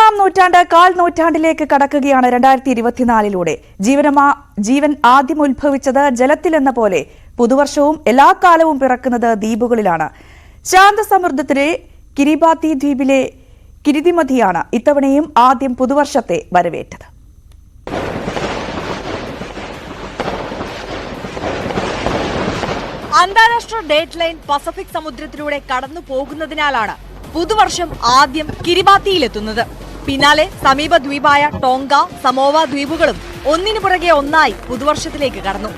ഇരുപത്തൊന്നാം നൂറ്റാണ്ട് കാൽ നൂറ്റാണ്ടിലേക്ക് കടക്കുകയാണ് രണ്ടായിരത്തി ഇരുപത്തിനാലിലൂടെ ജീവനമാ ജീവൻ ആദ്യം ഉത്ഭവിച്ചത് ജലത്തിലെന്ന പോലെ പുതുവർഷവും എല്ലാ കാലവും പിറക്കുന്നത് ദ്വീപുകളിലാണ്. ശാന്തസമൃദ്ധത്തിലെ കിരിബാത്തി ദ്വീപിലെ കിരിതിമതിയാണ് ഇത്തവണയും ആദ്യം പുതുവർഷത്തെ വരവേറ്റത്. അന്താരാഷ്ട്ര ഡേറ്റ് ലൈൻ പസഫിക് സമുദ്രത്തിലൂടെ കടന്നു പോകുന്നതിനാലാണ് പുതുവർഷം ആദ്യം കിരിബാത്തിയിലെത്തുന്നത്. പിന്നാലെ സമീപ ദ്വീപായ ടോങ്ക സമോവ ദ്വീപുകളും ഒന്നിനു പുറകെ ഒന്നായി പുതുവർഷത്തിലേക്ക് കടന്നു.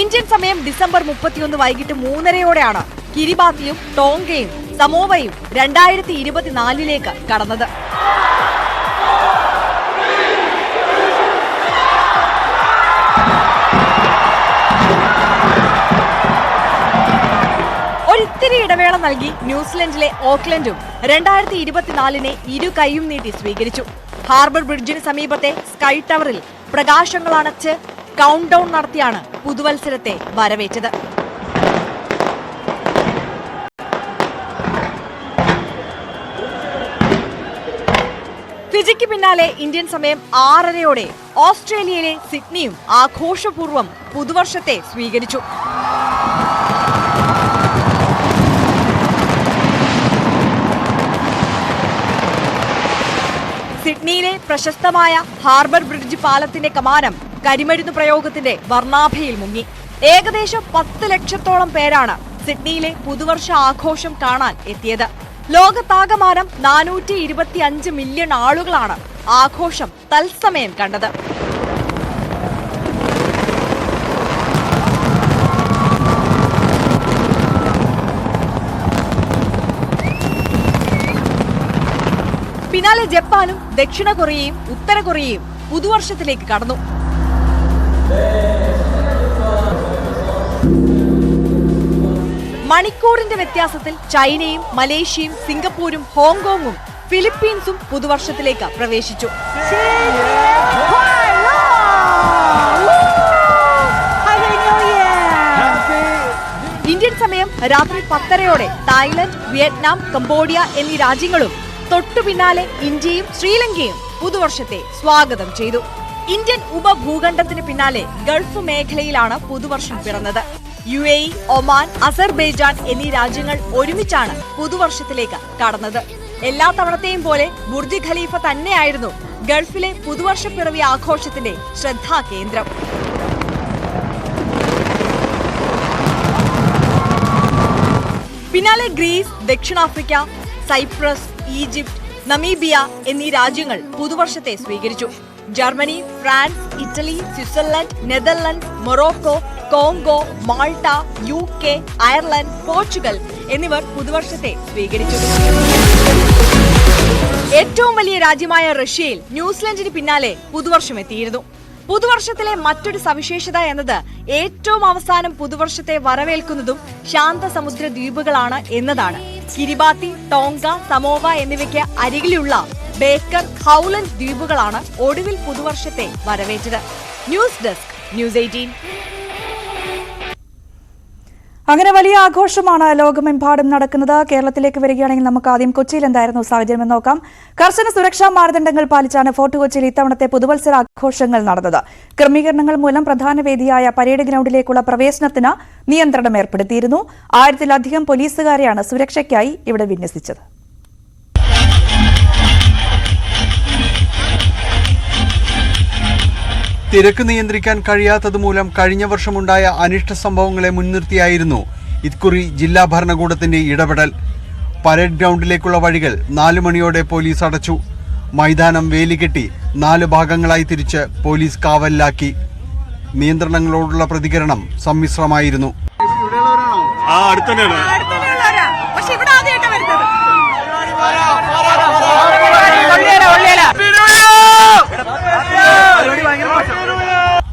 ഇന്ത്യൻ സമയം ഡിസംബർ മുപ്പത്തിയൊന്ന് വൈകിട്ട് മൂന്നരയോടെയാണ് കിരിബാത്തിയും ടോങ്കയും സമോവയും രണ്ടായിരത്തി ഇരുപത്തിനാലിലേക്ക് കടന്നത്. നൽകി ന്യൂസിലൻഡിലെ ഓക്ലൻഡും രണ്ടായിരത്തി ഇരുപത്തിനാലിനെ ഇരു കൈയും നീട്ടി സ്വീകരിച്ചു. ഹാർബർ ബ്രിഡ്ജിന് സമീപത്തെ സ്കൈ ടവറിൽ പ്രകാശങ്ങൾ അണച്ച് കൗണ്ട് ഡൗൺ നടത്തിയാണ് പുതുവത്സരത്തെ വരവേറ്റത്. ഫിജിക്ക് പിന്നാലെ ഇന്ത്യൻ സമയം ആറരയോടെ ഓസ്ട്രേലിയയിലെ സിഡ്നിയും ആഘോഷപൂർവം പുതുവർഷത്തെ സ്വീകരിച്ചു. സിഡ്നിയിലെ പ്രശസ്തമായ ഹാർബർ ബ്രിഡ്ജ് പാലത്തിന്റെ കമാനം കരിമരുന്ന് പ്രയോഗത്തിന്റെ വർണാഭയിൽ മുങ്ങി. ഏകദേശം പത്ത് ലക്ഷത്തോളം പേരാണ് സിഡ്നിയിലെ പുതുവർഷ ആഘോഷം കാണാൻ എത്തിയത്. ലോകത്താകമാനം നാനൂറ്റി മില്യൺ ആളുകളാണ് ആഘോഷം തത്സമയം കണ്ടത്. പിന്നാലെ ജപ്പാനും ദക്ഷിണ കൊറിയയും ഉത്തര കൊറിയയും പുതുവർഷത്തിലേക്ക് കടന്നു. മണിക്കൂറിന്റെ വ്യത്യാസത്തിൽ ചൈനയും മലേഷ്യയും സിംഗപ്പൂരും ഹോങ്കോങ്ങും ഫിലിപ്പീൻസും പുതുവർഷത്തിലേക്ക് പ്രവേശിച്ചു. ഇന്ത്യൻ സമയം രാത്രി പത്തരയോടെ തായ്ലൻഡ് വിയറ്റ്നാം കംബോഡിയ എന്നീ രാജ്യങ്ങളും തൊട്ടു പിന്നാലെ ഇന്ത്യയും ശ്രീലങ്കയും പുതുവർഷത്തെ സ്വാഗതം ചെയ്തു. ഇന്ത്യൻ ഉപഭൂഖണ്ഡത്തിന് പിന്നാലെ ഗൾഫ് മേഖലയിലാണ് പുതുവർഷം പിറന്നത്. യു എ ഒമാൻ അസർബൈജാൻ എന്നീ രാജ്യങ്ങൾ ഒരുമിച്ചാണ് പുതുവർഷത്തിലേക്ക് കടന്നത്. എല്ലാ തവണത്തെയും പോലെ ബുർജ് ഖലീഫ തന്നെയായിരുന്നു ഗൾഫിലെ പുതുവർഷ പിറവി ആഘോഷത്തിന്റെ ശ്രദ്ധാകേന്ദ്രം. പിന്നാലെ ഗ്രീസ് ദക്ഷിണാഫ്രിക്ക സൈപ്രസ് ഈജിപ്ത് നമീബിയ എന്നീ രാജ്യങ്ങൾ പുതുവർഷത്തെ സ്വീകരിച്ചു. Germany France Italy Switzerland Netherland Morocco Congo Malta U K Ireland Portugal എന്നിവർ പുതുവർഷത്തെ സ്വീകരിച്ചു. ഏറ്റവും വലിയ രാജ്യമായ റഷ്യയിൽ ന്യൂസിലൻഡിന് പിന്നാലെ പുതുവർഷം എത്തിയിരുന്നു. പുതുവർഷത്തിലെ മറ്റൊരു സവിശേഷത എന്നത് ഏറ്റവും അവസാനം പുതുവർഷത്തെ വരവേൽക്കുന്നതും ശാന്തസമുദ്ര ദ്വീപുകളാണ് എന്നതാണ്. കിരിബാത്തി ടോങ്ക സമോവ എന്നിവയ്ക്ക് അരികിലുള്ള ബേക്കർ ഹൗലൻഡ് ദ്വീപുകളാണ് ഒടുവിൽ പുതുവർഷത്തെ വരവേറ്റത്. News desk news eighteen. അങ്ങനെ വലിയ ആഘോഷമാണ് ലോകമെമ്പാടും നടക്കുന്നത്. കേരളത്തിലേക്ക് വരികയാണെങ്കിൽ നമുക്ക് ആദ്യം കൊച്ചിയിൽ എന്തായിരുന്നു സാഹചര്യം നോക്കാം. കർശന സുരക്ഷാ മാനദണ്ഡങ്ങൾ പാലിച്ചാണ് ഫോർട്ട് കൊച്ചിയിൽ ഇത്തവണത്തെ പുതുവത്സര ആഘോഷങ്ങൾ നടന്നത്. ക്രമീകരണങ്ങൾ മൂലം പ്രധാന വേദിയായ പരേഡ് ഗ്രൌണ്ടിലേക്കുള്ള പ്രവേശനത്തിന് നിയന്ത്രണം ഏർപ്പെടുത്തിയിരുന്നു. ആയിരത്തിലധികം പോലീസുകാരെയാണ് സുരക്ഷയ്ക്കായി ഇവിടെ വിന്യസിച്ചത്. തിരക്ക് നിയന്ത്രിക്കാൻ കഴിയാത്തതുമൂലം കഴിഞ്ഞ വർഷമുണ്ടായ അനിഷ്ട സംഭവങ്ങളെ മുൻനിർത്തിയായിരുന്നു ഇക്കുറി ജില്ലാ ഭരണകൂടത്തിന്റെ ഇടപെടൽ. പരേഡ് ഗ്രൗണ്ടിലേക്കുള്ള വഴികൾ നാലു മണിയോടെ പോലീസ് അടച്ചു. മൈതാനം വേലികെട്ടി നാല് ഭാഗങ്ങളായി തിരിച്ച് പോലീസ് കാവലിലാക്കി. നിയന്ത്രണങ്ങളോടുള്ള പ്രതികരണം സമ്മിശ്രമായിരുന്നു. ആ അടുത്തന്നെയാണ്.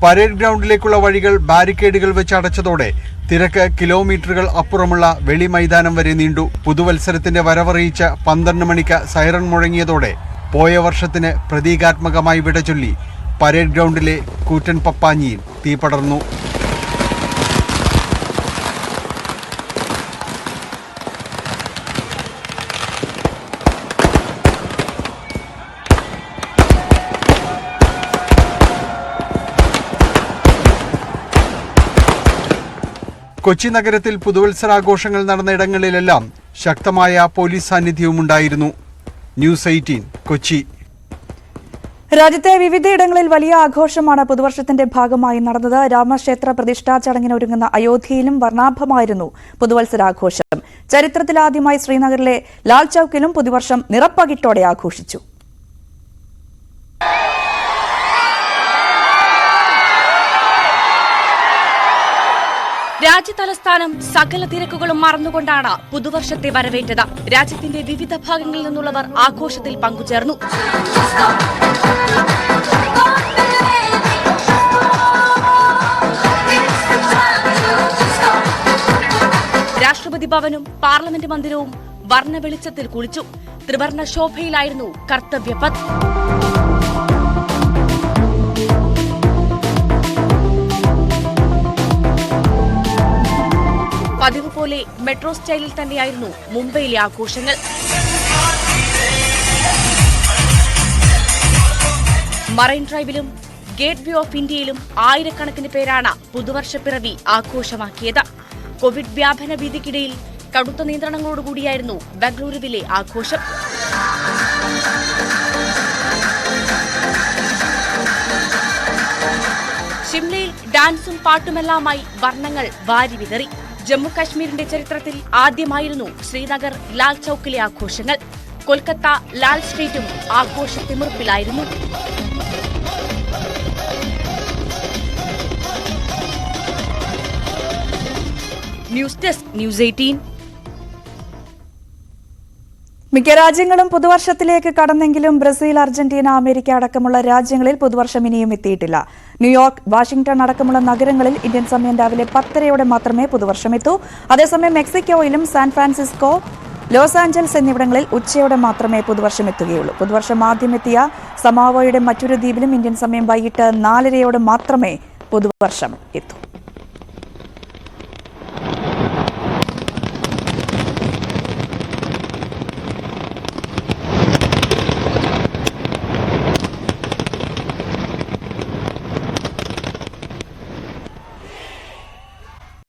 പരേഡ് ഗ്രൗണ്ടിലേക്കുള്ള വഴികൾ ബാരിക്കേഡുകൾ വെച്ച് അടച്ചതോടെ തിരക്ക് കിലോമീറ്ററുകൾ അപ്പുറമുള്ള വെളി മൈതാനം വരെ നീണ്ടു. പുതുവത്സരത്തിന്റെ വരവറിയിച്ച പന്ത്രണ്ട് മണിക്ക് സൈറൺ മുഴങ്ങിയതോടെ പോയ വർഷത്തിന് പ്രതീകാത്മകമായി വിടചൊല്ലി പരേഡ് ഗ്രൗണ്ടിലെ കൂറ്റൻ പപ്പാഞ്ഞിയിൽ തീ പടർന്നു. കൊച്ചി നഗരത്തിൽ പുതുവത്സരാഘോഷങ്ങൾ നടന്ന ഇടങ്ങളിലെല്ലാം ശക്തമായ പോലീസ് സാന്നിധ്യവുമുണ്ടായിരുന്നു. News eighteen Kochi. രാജ്യത്തെ വിവിധയിടങ്ങളിൽ വലിയ ആഘോഷമാണ് പുതുവർഷത്തിന്റെ ഭാഗമായി നടന്നത്. രാമക്ഷേത്ര പ്രതിഷ്ഠാ ചടങ്ങിന് ഒരുങ്ങുന്ന അയോധ്യയിലും വർണാഭമായിരുന്നു പുതുവത്സരാഘോഷം. ചരിത്രത്തിലാദ്യമായി ശ്രീനഗറിലെ ലാൽ ചൌക്കിലും പുതുവർഷം നിറപ്പകിട്ടോടെ ആഘോഷിച്ചു. രാജ്യതലസ്ഥാനം സകല തിരക്കുകളും മറന്നുകൊണ്ടാണ് പുതുവർഷത്തെ വരവേറ്റത്. രാജ്യത്തിന്റെ വിവിധ ഭാഗങ്ങളിൽ നിന്നുള്ളവർ ആഘോഷത്തിൽ പങ്കുചേർന്നു. രാഷ്ട്രപതി ഭവനും പാർലമെന്റ് മന്ദിരവും വർണ വെളിച്ചത്തിൽ കുളിച്ചു. ത്രിവർണ ശോഭയിലായിരുന്നു കർത്തവ്യപഥ് പതിവ് പോലെ മെട്രോ സ്റ്റൈലിൽ തന്നെയായിരുന്നു മുംബൈയിലെ ആഘോഷങ്ങൾ. മറൈൻ ഡ്രൈവിലും ഗേറ്റ് വേ ഓഫ് ഇന്ത്യയിലും ആയിരക്കണക്കിന് പേരാണ് പുതുവർഷ പിറവി ആഘോഷമാക്കിയത്. കോവിഡ് വ്യാപന ഭീതിക്കിടയിൽ കടുത്ത നിയന്ത്രണങ്ങളോടുകൂടിയായിരുന്നു ബംഗളൂരുവിലെ ആഘോഷം. ഷിംലയിൽ ഡാൻസും പാട്ടുമെല്ലാമായി വർണങ്ങൾ വാരി വിതറി. ജമ്മു കാശ്മീരിന്റെ ചരിത്രത്തിൽ ആദ്യമായിരുന്നു ശ്രീനഗർ ലാൽ ചൌക്കിലെ ആഘോഷങ്ങൾ. കൊൽക്കത്ത ലാൽ സ്ട്രീറ്റും ആഘോഷ തിമിർപ്പിലായിരുന്നു ന്യൂസ് ഡെസ്ക് ന്യൂസ് എയ്റ്റീൻ. മിക്ക രാജ്യങ്ങളും പുതുവർഷത്തിലേക്ക് കടന്നെങ്കിലും ബ്രസീൽ അർജന്റീന അമേരിക്ക അടക്കമുള്ള രാജ്യങ്ങളിൽ പുതുവർഷം ഇനിയും എത്തിയിട്ടില്ല. ന്യൂയോർക്ക് വാഷിംഗ്ടൺ അടക്കമുള്ള നഗരങ്ങളിൽ ഇന്ത്യൻ സമയം രാവിലെ പത്തരയോടെ മാത്രമേ പുതുവർഷം എത്തൂ. അതേസമയം മെക്സിക്കോയിലും സാൻ ഫ്രാൻസിസ്കോ ലോസ് ആഞ്ചൽസ് എന്നിവിടങ്ങളിൽ ഉച്ചയോടെ മാത്രമേ പുതുവർഷം എത്തുകയുള്ളൂ. പുതുവർഷം ആദ്യം എത്തിയ സമാവോയുടെ മറ്റൊരു ദ്വീപിലും ഇന്ത്യൻ സമയം വൈകിട്ട് നാലരയോടെ മാത്രമേ പുതുവർഷം എത്തൂ.